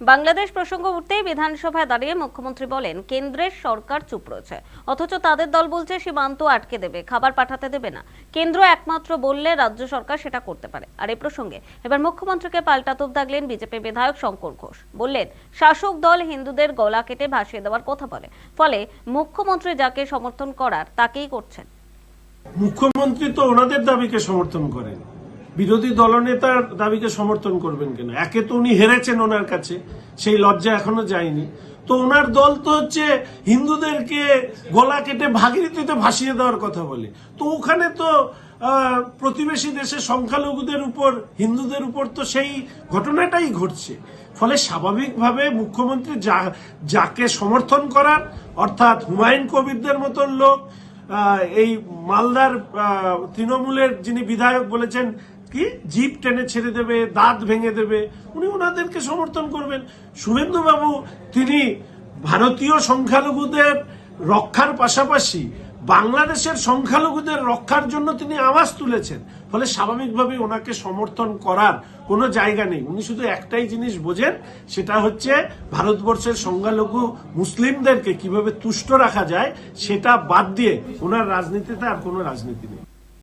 বাংলাদেশ প্রসঙ্গ উঠতেই বিধানসভায় দাঁড়িয়ে মুখ্যমন্ত্রী বলেন, কেন্দ্রের সরকার চুপ রয়েছে। অথচ তাদের দল বলছে সীমান্ত আটকে দেবে, খাবার পাঠাতে দেবে না। কেন্দ্র একমাত্র বললে রাজ্য সরকার সেটা করতে পারে। আর এই প্রসঙ্গে, এবার মুখ্যমন্ত্রীকে পাল্টা তোপ দাগলেন বিজেপি বিধায়ক শঙ্কর ঘোষ। বললেন, শাসক দল হিন্দুদের গলা কেটে ভাসিয়ে দেওয়ার কথা বলে। ফলে মুখ্যমন্ত্রী যাকে সমর্থন করার, তাকেই করছেন। মুখ্যমন্ত্রী তো ওনাদের দাবিকে সমর্থন করেন। বিরোধী দলনেতার দাবিকে সমর্থন করবেন কেন? একে তো উনি হেরেছেন ওনার কাছে, সেই লজ্জা এখনও যায়নি। তো ওনার দল তো হচ্ছে হিন্দুদেরকে গলা কেটে ভাগীরথীতে ভাসিয়ে দেওয়ার কথা বলে। তো ওখানে তো প্রতিবেশী দেশের সংখ্যালঘুদের উপর, হিন্দুদের উপর তো সেই ঘটনাটাই ঘটছে। ফলে স্বাভাবিকভাবে মুখ্যমন্ত্রী যা, যাকে সমর্থন করার, অর্থাৎ হুমায়ুন কবিরদের মতন লোক এই মালদার তৃণমূলের যিনি বিধায়ক বলেছেন কি? জিপ টেনে ছেড়ে দেবে, দাঁত ভেঙে দেবে। উনি ওনাদেরকে সমর্থন করবেন। শুভেন্দু বাবু তিনি ভারতীয় সংখ্যালঘুদের রক্ষার পাশাপাশি বাংলাদেশের সংখ্যালঘুদের রক্ষার জন্য তিনি আওয়াজ তুলেছেন। ফলে স্বাভাবিকভাবে ওনাকে সমর্থন করার কোনো জায়গা নেই। উনি শুধু একটাই জিনিস বোঝেন, সেটা হচ্ছে ভারতবর্ষের সংখ্যালঘু মুসলিমদেরকে কীভাবে তুষ্ট রাখা যায়, সেটা বাদ দিয়ে ওনার রাজনীতিতে আর কোনো রাজনীতি নেই।